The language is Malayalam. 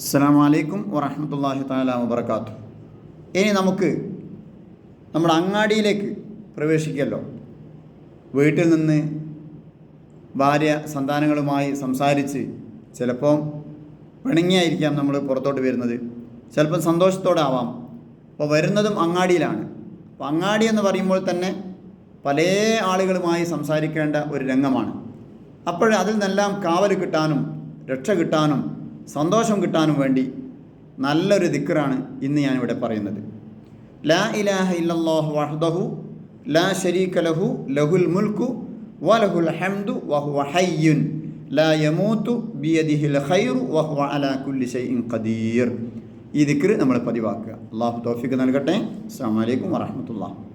അസ്സാം വലൈക്കും വറഹമത്തല്ലാഹി താല വബർക്കാത്തു ഇനി നമുക്ക് നമ്മുടെ അങ്ങാടിയിലേക്ക് പ്രവേശിക്കല്ലോ. വീട്ടിൽ നിന്ന് ഭാര്യ സന്താനങ്ങളുമായി സംസാരിച്ച് ചിലപ്പോൾ പിണങ്ങിയായിരിക്കാം നമ്മൾ പുറത്തോട്ട് വരുന്നത്. ചിലപ്പോൾ സന്തോഷത്തോടെ ആവാം. അപ്പോൾ വരുന്നതും അങ്ങാടിയിലാണ്. അപ്പോൾ അങ്ങാടി എന്ന് പറയുമ്പോൾ തന്നെ പല ആളുകളുമായി സംസാരിക്കേണ്ട ഒരു രംഗമാണ്. അപ്പോൾ അതിൽ നിന്നെല്ലാം കാവൽ കിട്ടാനും രക്ഷ കിട്ടാനും സന്തോഷം കിട്ടാനും വേണ്ടി നല്ലൊരു ദിക്കറാണ് ഇന്ന് ഞാനിവിടെ പറയുന്നത്. ലാ ഇലാഹ ഇല്ലല്ലാഹു വഹ്ദഹു ലാ ശരീക ലഹു ലഹുൽ മുൽക്കു വലഹുൽ ഹംദു വഹുവ ഹയ്യുൻ. ലാ യമൂത്തു ബിയദിഹിൽ ഖൈറു വഹുവ അലാ കുല്ലി ഷൈഇൻ ഖദീർ. ഈ ദിക്ർ നമ്മൾ പതിവാക്കുക. അള്ളാഹു തൗഫീഖ് നൽകട്ടെ. അസ്സാം വലൈക്കും വറഹമത്തുള്ള